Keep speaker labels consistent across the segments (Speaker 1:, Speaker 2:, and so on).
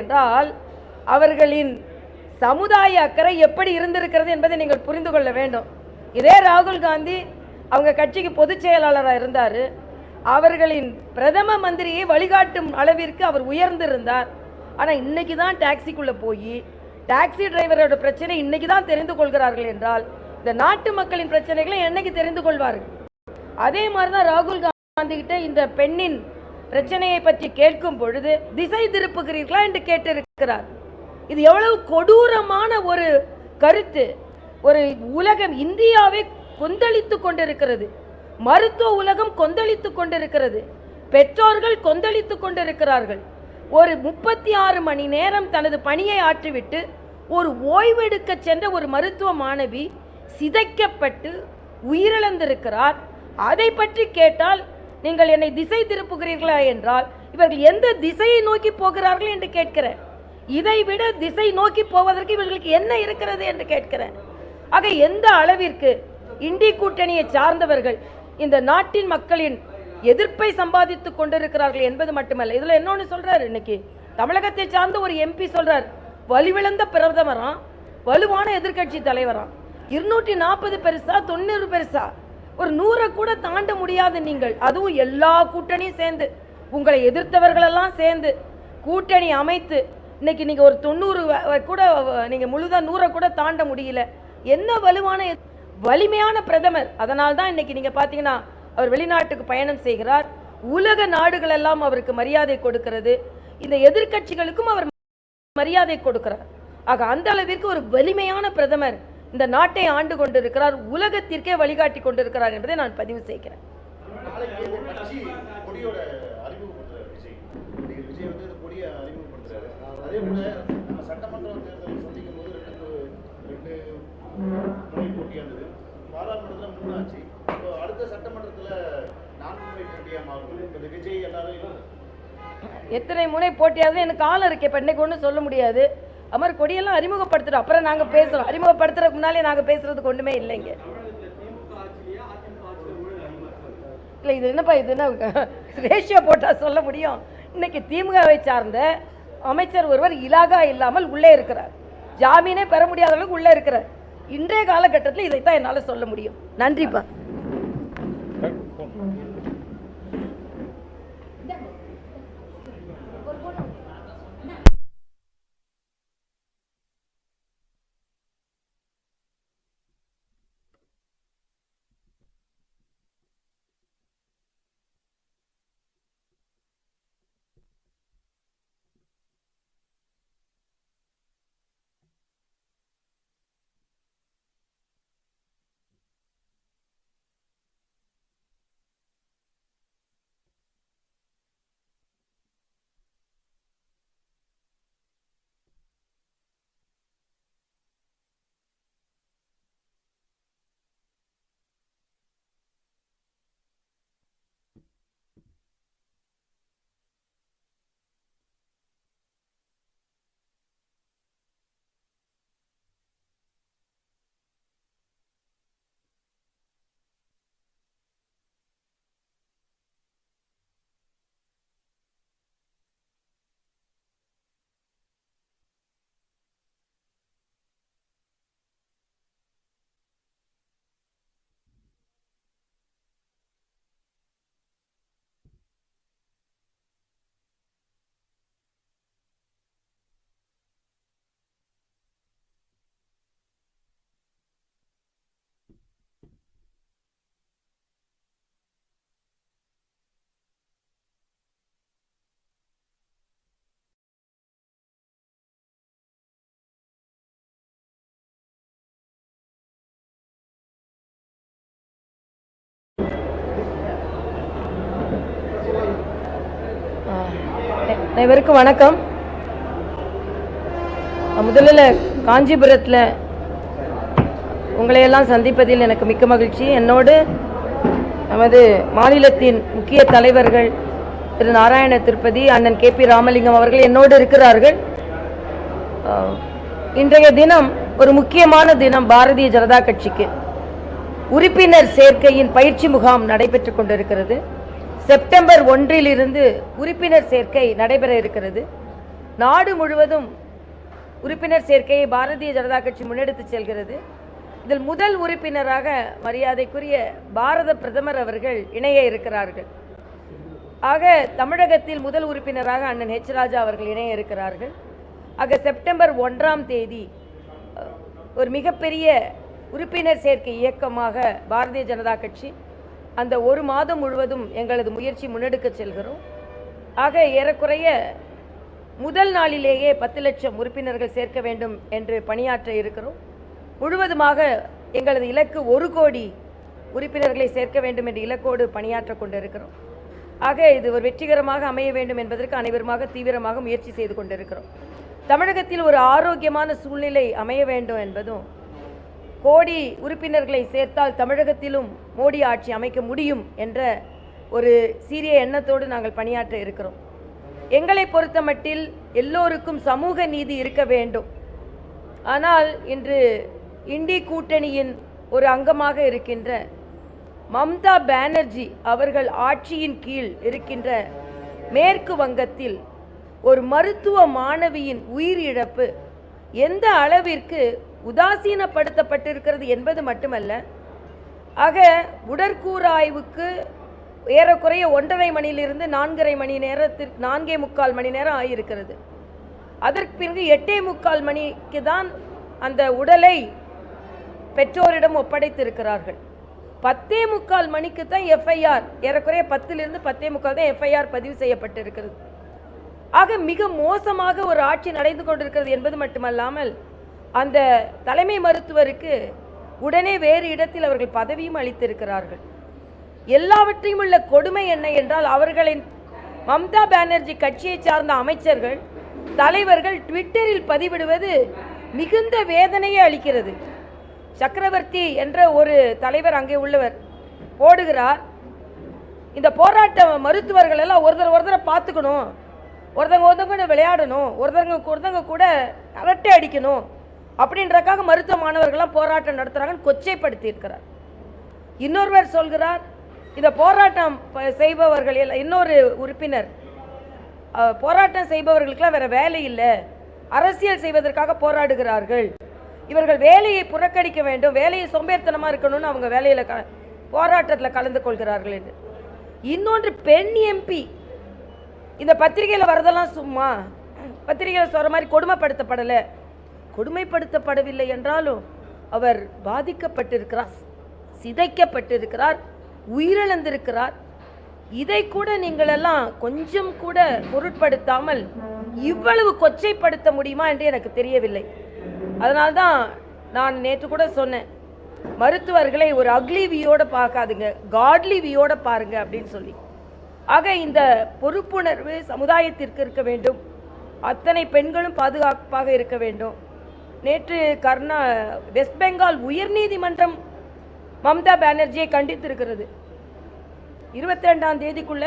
Speaker 1: என்றால் அவர்களின் சமுதாய அக்கறை எப்படி இருந்திருக்கிறது என்பதை நீங்கள் புரிந்து கொள்ள வேண்டும். இதே ராகுல் காந்தி அவங்க கட்சிக்கு பொதுச் செயலாளராக இருந்தார். அவர்களின் பிரதம மந்திரியை வழிகாட்டும் அளவிற்கு அவர் உயர்ந்திருந்தார். ஆனால் இன்னைக்கு தான் டாக்ஸிக்குள்ளே போய் டாக்ஸி டிரைவரோட பிரச்சனை இன்னைக்கு தான் தெரிந்து கொள்கிறார்கள் என்றால் இந்த நாட்டு மக்களின் பிரச்சனைகளை என்னைக்கு தெரிந்து கொள்வார்கள்? அதே மாதிரி தான் ராகுல் காந்தி கிட்ட இந்த பெண்ணின் பிரச்சனையை பற்றி கேட்கும் பொழுது திசை திருப்புகிறீர்களா என்று கேட்டிருக்கிறார். இது எவ்வளவு கொடூரமான ஒரு கருத்து. ஒரு உலகம் இந்தியாவை கொந்தளித்து கொண்டிருக்கிறது. மருத்துவ உலகம் கொந்தளித்து கொண்டிருக்கிறது. பெற்றோர்கள் கொந்தளித்து கொண்டிருக்கிறார்கள். ஒரு முப்பத்தி ஆறு மணி நேரம் தனது பணியை ஆற்றிவிட்டு ஒரு ஓய்வெடுக்க சென்ற ஒரு மருத்துவ மாணவி சிதைக்கப்பட்டு உயிரிழந்திருக்கிறார். அதை பற்றி கேட்டால் நீங்கள் என்னை திசை திருப்புகிறீர்களா என்றால் இவர்கள் எந்த திசையை நோக்கி போகிறார்கள் என்று கேட்கிறேன். இதை விட திசை நோக்கி போவதற்கு இவர்களுக்கு என்ன இருக்கிறது என்று கேட்கிறேன். ஆக எந்த அளவிற்கு இண்டி கூட்டணியை சார்ந்தவர்கள் இந்த நாட்டின் மக்களின் எதிர்ப்பை சம்பாதித்துக் கொண்டிருக்கிறார்கள் என்பது மட்டுமல்ல. இதுல இன்னொன்னு சொல்றாரு இன்னைக்கு? தமிழகத்தை சார்ந்த ஒரு எம்பி சொல்றார் வலுவிழந்த பிரதமராம் வலுவான எதிர்க்கட்சி தலைவராம் இருநூற்றி நாற்பது பெருசா? தொண்ணூறு பெருசா? ஒரு நூறை கூட தாண்ட முடியாது நீங்கள். அதுவும் எல்லா கூட்டணியும் சேர்ந்து. உங்களை எதிர்த்தவர்களெல்லாம் சேர்ந்து கூட்டணி அமைத்து இன்னைக்கு நீங்கள் ஒரு தொண்ணூறு கூட நீங்கள் முழுதாக நூறை கூட தாண்ட முடியல. என்ன வலுவான வலிமையான பிரதமர். அதனால தான் இன்னைக்கு நீங்கள் பார்த்தீங்கன்னா அவர் வெளிநாட்டுக்கு பயணம் செய்கிறார். உலக நாடுகள் எல்லாம் அவருக்கு மரியாதை கொடுக்கிறது. இந்த எதிர்க்கட்சிகளுக்கும் அவர் மரியாதை கொடுக்கிறார். ஆக அந்த அளவிற்கு ஒரு வலிமையான பிரதமர் இந்த நாட்டை ஆண்டு கொண்டிருக்கிறார் உலகத்திற்கே வழிகாட்டி கொண்டிருக்கிறார் என்பதை நான் பதிவு செய்கிறேன். எத்தனை முனை போட்டியாவது எனக்கு காலம் இருக்கு இப்போ இன்னைக்கு ஒன்றும் சொல்ல முடியாது. அமர் கொடியெல்லாம் அறிமுகப்படுத்துறோம் அப்புறம் நாங்கள் பேசுகிறோம் அறிமுகப்படுத்துறதுக்கு முன்னாலே நாங்கள் பேசுறதுக்கு ஒன்றுமே இல்லைங்க. இல்லை இது என்னப்பா இது என்ன ரேஷியோ போட்டால் சொல்ல முடியும்? இன்னைக்கு திமுகவை சார்ந்த அமைச்சர் ஒருவர் இலாகா இல்லாமல் உள்ளே இருக்கிறார். ஜாமீனே பெற முடியாத அளவுக்கு உள்ளே இருக்கிறார். இன்றைய காலகட்டத்தில் இதைத்தான் என்னால் சொல்ல முடியும். நன்றிப்பா. அனைவருக்கும் வணக்கம். முதலில் காஞ்சிபுரத்தில் உங்களையெல்லாம் சந்திப்பதில் எனக்கு மிக்க மகிழ்ச்சி. என்னோடு நமது மாநிலத்தின் முக்கிய தலைவர்கள் திரு நாராயண திருப்பதி அண்ணன் கே பி ராமலிங்கம் அவர்கள் என்னோடு இருக்கிறார்கள். இன்றைய தினம் ஒரு முக்கியமான தினம் பாரதிய ஜனதா கட்சிக்கு. உறுப்பினர் சேர்க்கையின் பயிற்சி முகாம் நடைபெற்றுக் கொண்டிருக்கிறது. செப்டம்பர் ஒன்றிலிருந்து உறுப்பினர் சேர்க்கை நடைபெற இருக்கிறது. நாடு முழுவதும் உறுப்பினர் சேர்க்கையை பாரதிய ஜனதா கட்சி முன்னெடுத்துச் செல்கிறது. இதில் முதல் உறுப்பினராக மரியாதைக்குரிய பாரத பிரதமர் அவர்கள் இணைய இருக்கிறார்கள். ஆக தமிழகத்தில் முதல் உறுப்பினராக அண்ணன் ஹெச் ராஜா அவர்கள் இணைய இருக்கிறார்கள். ஆக செப்டம்பர் ஒன்றாம் தேதி ஒரு மிகப்பெரிய உறுப்பினர் சேர்க்கை இயக்கமாக பாரதிய ஜனதா கட்சி அந்த ஒரு மாதம் முழுவதும் எங்களது முயற்சி முன்னெடுக்க செல்கிறோம். ஆக ஏறக்குறைய முதல் நாளிலேயே பத்து லட்சம் உறுப்பினர்கள் சேர்க்க வேண்டும் என்று பணியாற்ற இருக்கிறோம். முழுவதுமாக எங்களது இலக்கு ஒரு கோடி உறுப்பினர்களை சேர்க்க வேண்டும் என்ற இலக்கோடு பணியாற்ற கொண்டிருக்கிறோம். ஆக இது ஒரு வெற்றிகரமாக அமைய வேண்டும் என்பதற்கு அனைவருமாக தீவிரமாக முயற்சி செய்து கொண்டிருக்கிறோம். தமிழகத்தில் ஒரு ஆரோக்கியமான சூழ்நிலை அமைய வேண்டும் என்பதும் கோடி உறுப்பினர்களை சேர்த்தால் தமிழகத்திலும் மோடி ஆட்சி அமைக்க முடியும் என்ற ஒரு சீரிய எண்ணத்தோடு நாங்கள் பணியாற்ற இருக்கிறோம். எங்களை பொறுத்தமட்டில் எல்லோருக்கும் சமூக நீதி இருக்க வேண்டும். ஆனால் இன்று இண்டி கூட்டணியின் ஒரு அங்கமாக இருக்கின்ற மம்தா பானர்ஜி அவர்கள் ஆட்சியின் கீழ் இருக்கின்ற மேற்கு வங்கத்தில் ஒரு மருத்துவ மாணவியின் உயிரிழப்பு எந்த அளவிற்கு உதாசீனப்படுத்தப்பட்டிருக்கிறது என்பது மட்டுமல்ல ஆக உடற்கூறாய்வுக்கு ஏறக்குறைய ஒன்றரை மணியிலிருந்து நான்கரை மணி நேரத்திற்கு நான்கே முக்கால் மணி நேரம் ஆகியிருக்கிறது. அதற்கு பிறகு எட்டே முக்கால் மணிக்கு தான் அந்த உடலை பெற்றோரிடம் ஒப்படைத்திருக்கிறார்கள். பத்தே முக்கால் மணிக்கு தான் எஃப்ஐஆர் ஏறக்குறைய பத்திலிருந்து பத்தே முக்கால் தான் எஃப்ஐஆர் பதிவு செய்யப்பட்டிருக்கிறது. ஆக மிக மோசமாக ஒரு ஆட்சி நடந்து கொண்டிருக்கிறது என்பது மட்டுமல்லாமல் அந்த தலைமை மருத்துவருக்கு உடனே வேறு இடத்தில் அவர்கள் பதவியும் அளித்திருக்கிறார்கள். எல்லாவற்றையும் உள்ள கொடுமை என்ன என்றால் அவர்களின் மம்தா பானர்ஜி கட்சியை சார்ந்த அமைச்சர்கள் தலைவர்கள் ட்விட்டரில் பதிவிடுவது மிகுந்த வேதனையை அளிக்கிறது. சக்கரவர்த்தி என்ற ஒரு தலைவர் அங்கே உள்ளவர் போடுகிறார். இந்த போராட்ட மருத்துவர்கள் எல்லாம் ஒருத்தர் ஒருத்தரை பார்த்துக்கணும். ஒருத்தங்க ஒருத்தங்க கூட விளையாடணும் ஒருத்தங்க ஒருத்தங்க கூட அரட்டை அடிக்கணும் அப்படின்றக்காக மருத்துவ மாணவர்கள்லாம் போராட்டம் நடத்துகிறாங்கன்னு கொச்சைப்படுத்தி இருக்கிறார் இன்னொருவர் சொல்கிறார் இந்த போராட்டம் ப- செய்பவர்கள் எல்லாம் இன்னொரு உறுப்பினர் போராட்டம் செய்பவர்களுக்கெல்லாம் வேற வேலை இல்லை அரசியல் செய்வதற்காக போராடுகிறார்கள். இவர்கள் வேலையை புறக்கணிக்க வேண்டும் வேலையை சோம்பேறித்தனமாக இருக்கணும்னு அவங்க வேலையில் க போராட்டத்தில் கலந்து கொள்கிறார்கள் என்று. இன்னொன்று பெண் எம்பி இந்த பத்திரிகையில் வரதெல்லாம் சும்மா. பத்திரிகையில் சொல்கிற மாதிரி கொடுமைப்படுத்தப்படலை. கொடுமைப்படுத்தப்படவில்லை என்றாலும் அவர் பாதிக்கப்பட்டிருக்கிறார் சிதைக்கப்பட்டிருக்கிறார் உயிரிழந்திருக்கிறார். இதை கூட நீங்கள் எல்லாம் கொஞ்சம் கூட பொருட்படுத்தாமல் இவ்வளவு கொச்சைப்படுத்த முடியுமா என்று எனக்கு தெரியவில்லை. அதனால்தான் நான் நேற்று கூட சொன்னேன் மருத்துவர்களை ஒரு அக்லி வியோட பார்க்காதுங்க காட்லி வியோட பாருங்க அப்படின்னு சொல்லி. ஆக இந்த பொறுப்புணர்வு சமுதாயத்திற்கு இருக்க வேண்டும். அத்தனை பெண்களும் பாதுகாப்பாக இருக்க வேண்டும். நேற்று கர்நா வெஸ்ட் பெங்கால் உயர்நீதிமன்றம் மம்தா பானர்ஜியை கண்டித்திருக்கிறது. இருபத்தி ரெண்டாம் தேதிக்குள்ள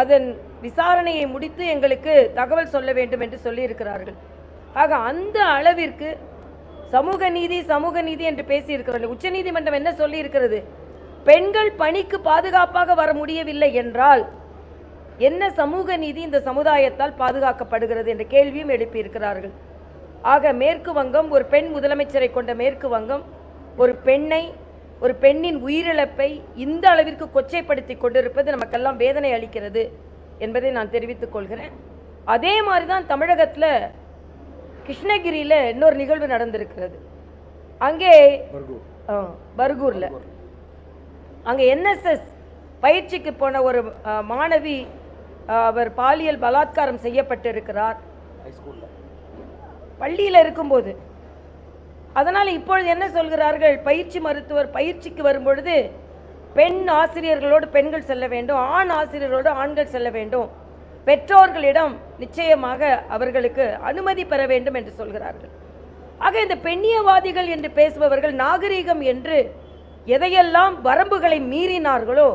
Speaker 1: அதன் விசாரணையை முடித்து எங்களுக்கு தகவல் சொல்ல வேண்டும் என்று சொல்லியிருக்கிறார்கள். ஆக அந்த அளவிற்கு சமூக நீதி சமூக நீதி என்று பேசியிருக்கிறார்கள். உச்சநீதிமன்றம் என்ன சொல்லியிருக்கிறது? பெண்கள் பணிக்கு பாதுகாப்பாக வர முடியவில்லை என்றால் என்ன சமூக நீதி இந்த சமுதாயத்தால் பாதுகாக்கப்படுகிறது என்ற கேள்வியும் எழுப்பியிருக்கிறார்கள். ஆக மேற்கு வங்கம் ஒரு பெண் முதலமைச்சரை கொண்ட மேற்கு வங்கம் ஒரு பெண்ணை ஒரு பெண்ணின் உயிரிழப்பை இந்த அளவிற்கு கொச்சைப்படுத்தி கொண்டிருப்பது நமக்கெல்லாம் வேதனை அளிக்கிறது என்பதை நான் தெரிவித்துக் கொள்கிறேன். அதே மாதிரி தான் தமிழகத்தில் கிருஷ்ணகிரியில் இன்னொரு நிகழ்வு நடந்திருக்கிறது. அங்கே பர்கூரில். அங்கே என்எஸ்எஸ் பயிற்சிக்கு போன ஒரு மாணவி அவர் பாலியல் பலாத்காரம் செய்யப்பட்டிருக்கிறார். பள்ளியில் இருக்கும்போது. அதனால் இப்பொழுது என்ன சொல்கிறார்கள்? பயிற்சி மருத்துவர் பயிற்சிக்கு வரும்பொழுது பெண் ஆசிரியர்களோடு பெண்கள் செல்ல வேண்டும் ஆண் ஆசிரியர்களோடு ஆண்கள் செல்ல வேண்டும். பெற்றோர்களிடம் நிச்சயமாக அவர்களுக்கு அனுமதி பெற வேண்டும் என்று சொல்கிறார்கள். ஆக இந்த பெண்ணியவாதிகள் என்று பேசுபவர்கள் நாகரீகம் என்று எதையெல்லாம் வரம்புகளை மீறினார்களோ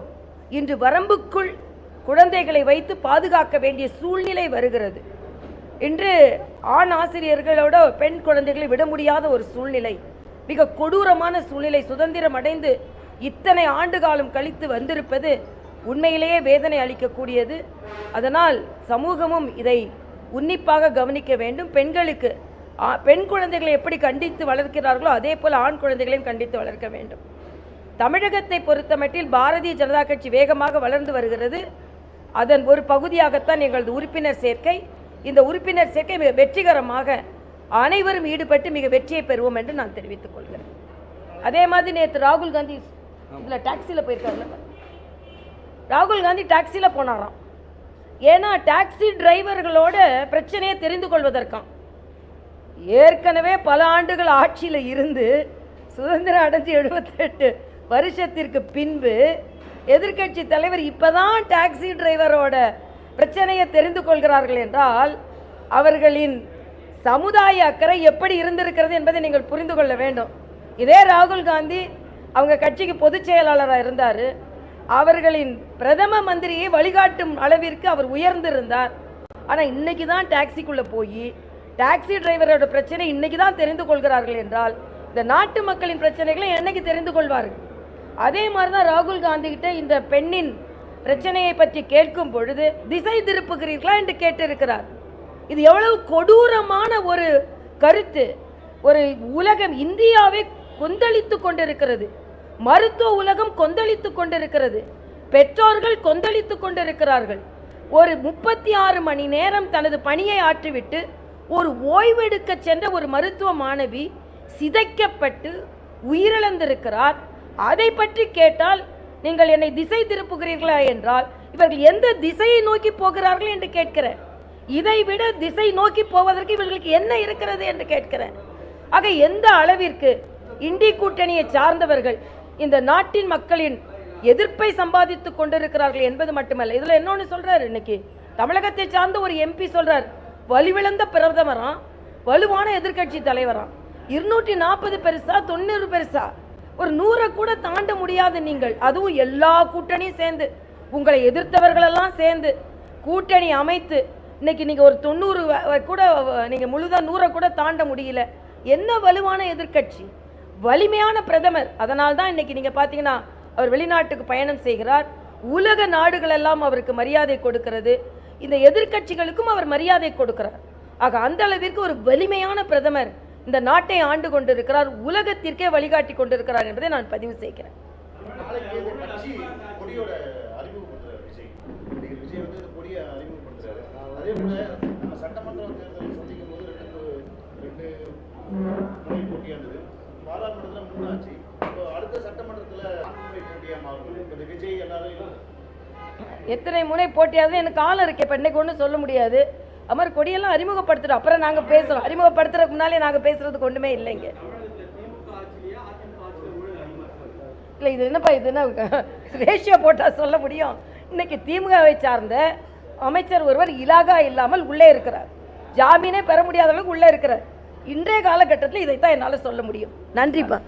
Speaker 1: இன்று வரம்புக்குள் குழந்தைகளை வைத்து பாதுகாக்க வேண்டிய சூழ்நிலை வருகிறது. இன்று ஆண் ஆசிரியர்களோட பெண் குழந்தைகளை விட முடியாத ஒரு சூழ்நிலை மிக கொடூரமான சூழ்நிலை சுதந்திரம் அடைந்து இத்தனை ஆண்டு காலம் கழித்து வந்திருப்பது உண்மையிலேயே வேதனை அளிக்கக்கூடியது. அதனால் சமூகமும் இதை உன்னிப்பாக கவனிக்க வேண்டும். பெண்களுக்கு பெண் குழந்தைகளை எப்படி கண்டித்து வளர்க்கிறார்களோ அதே போல் ஆண் குழந்தைகளையும் கண்டித்து வளர்க்க வேண்டும். தமிழகத்தை பொறுத்தமட்டில் பாரதிய ஜனதா கட்சி வேகமாக வளர்ந்து வருகிறது. அதன் ஒரு பகுதியாகத்தான் எங்களது உறுப்பினர் சேர்க்கை. இந்த உறுப்பினர் சேர்க்கை மிக வெற்றிகரமாக அனைவரும் ஈடுபட்டு மிக வெற்றியை பெறுவோம் என்று நான் தெரிவித்துக் கொள்கிறேன். அதே மாதிரி நேற்று ராகுல் காந்தி இதில் டாக்ஸியில் போயிருக்காருல்ல ராகுல் காந்தி டாக்ஸியில் போனாராம். ஏன்னா டாக்ஸி டிரைவர்களோட பிரச்சனையை தெரிந்து கொள்வதற்காம். ஏற்கனவே பல ஆண்டுகள் ஆட்சியில் இருந்து சுதந்திரம் அடைஞ்சு எழுபத்தெட்டு வருஷத்திற்கு பின்பு எதிர்க்கட்சி தலைவர் இப்போதான் டாக்ஸி டிரைவரோட பிரச்சனையை தெரிந்து கொள்கிறார்கள் என்றால் அவர்களின் சமுதாய அக்கறை எப்படி இருந்திருக்கிறது என்பதை நீங்கள் புரிந்து கொள்ள வேண்டும். இதே ராகுல் காந்தி அவங்க கட்சிக்கு பொதுச் செயலாளராக இருந்தார். அவர்களின் பிரதம மந்திரியை வழிகாட்டும் அளவிற்கு அவர் உயர்ந்திருந்தார். ஆனால் இன்னைக்கு தான் டாக்ஸிக்குள்ளே போய் டாக்ஸி டிரைவரோட பிரச்சனை இன்னைக்கு தான் தெரிந்து கொள்கிறார்கள் என்றால் இந்த நாட்டு மக்களின் பிரச்சனைகளை என்னைக்கு தெரிந்து கொள்வார்கள்? அதே மாதிரி தான் ராகுல் காந்தி கிட்ட இந்த பெண்ணின் பிரச்சனையை பற்றி கேட்கும் பொழுது திசை திருப்புகிறீர்களா என்று கேட்டிருக்கிறார். இது எவ்வளவு கொடூரமான ஒரு கருத்து. ஒரு உலகம் இந்தியாவை கொந்தளித்து கொண்டிருக்கிறது. மருத்துவ உலகம் கொந்தளித்து கொண்டிருக்கிறது. பெற்றோர்கள் கொந்தளித்து கொண்டிருக்கிறார்கள். ஒரு முப்பத்தி ஆறு மணி நேரம் தனது பணியை ஆற்றிவிட்டு ஒரு ஓய்வெடுக்க சென்ற ஒரு மருத்துவ மாணவி சிதைக்கப்பட்டு உயிரிழந்திருக்கிறார். அதை பற்றி கேட்டால் நீங்கள் என்னை திசை திருப்புகிறீர்களா என்றால் இவர்கள் எந்த திசையை நோக்கி போகிறார்கள் என்று கேட்கிறேன். இதை விட திசை நோக்கி போவதற்கு இவர்களுக்கு என்ன இருக்கிறது என்று கேட்கிறேன். ஆக எந்த அளவிற்கு இண்டி கூட்டணியை சார்ந்தவர்கள் இந்த நாட்டின் மக்களின் எதிர்ப்பை சம்பாதித்துக் கொண்டிருக்கிறார்கள் என்பது மட்டுமல்ல. இதில் இன்னொன்னு சொல்கிறார் இன்னைக்கு? தமிழகத்தை சார்ந்த ஒரு எம்பி சொல்கிறார் வலுவிழந்த பிரதமராம் வலுவான எதிர்க்கட்சி தலைவராம் இருநூற்றி நாற்பது பெருசா? தொண்ணூறு பெருசா? ஒரு நூறை கூட தாண்ட முடியாது நீங்கள். அதுவும் எல்லா கூட்டணியும் சேர்ந்து. உங்களை எதிர்த்தவர்களெல்லாம் சேர்ந்து கூட்டணி அமைத்து இன்னைக்கு நீங்கள் ஒரு தொண்ணூறு கூட நீங்கள் முழுதாக நூறை கூட தாண்ட முடியல. என்ன வலுவான எதிர்க்கட்சி? வலிமையான பிரதமர். அதனால் தான் இன்னைக்கு நீங்கள் பார்த்தீங்கன்னா அவர் வெளிநாட்டுக்கு பயணம் செய்கிறார். உலக நாடுகளெல்லாம் அவருக்கு மரியாதை கொடுக்கிறது. இந்த எதிர்க்கட்சிகளுக்கும் அவர் மரியாதை கொடுக்கிறார். ஆக அந்த அளவிற்கு ஒரு வலிமையான பிரதமர் இந்த நாட்டை ஆண்டு கொண்டிருக்கிறார் உலகத்திற்கே வழிகாட்டி கொண்டிருக்கிறார் என்பதை நான் பதிவு செய்கிறேன். எத்தனை முறை போட்டியாவது எனக்கு காலம் இருக்கு இப்போ இன்னைக்கு ஒன்றும் சொல்ல முடியாது. அமர் கொடியெல்லாம் அறிமுகப்படுத்துறோம் அப்புறம் நாங்கள் பேசுகிறோம் அறிமுகப்படுத்துறதுக்கு முன்னாலே நாங்கள் பேசுறதுக்கு ஒன்றுமே இல்லைங்க. இல்லை இது என்னப்பா இது என்ன ரேஷியோ போட்டால் சொல்ல முடியும்? இன்னைக்கு திமுகவை சார்ந்த அமைச்சர் ஒருவர் இலாகா இல்லாமல் உள்ளே இருக்கிறார். ஜாமீனே பெற முடியாத அளவுக்கு உள்ளே இருக்கிறார். இன்றைய காலகட்டத்தில் இதைத்தான் என்னால் சொல்ல முடியும். நன்றிப்பா.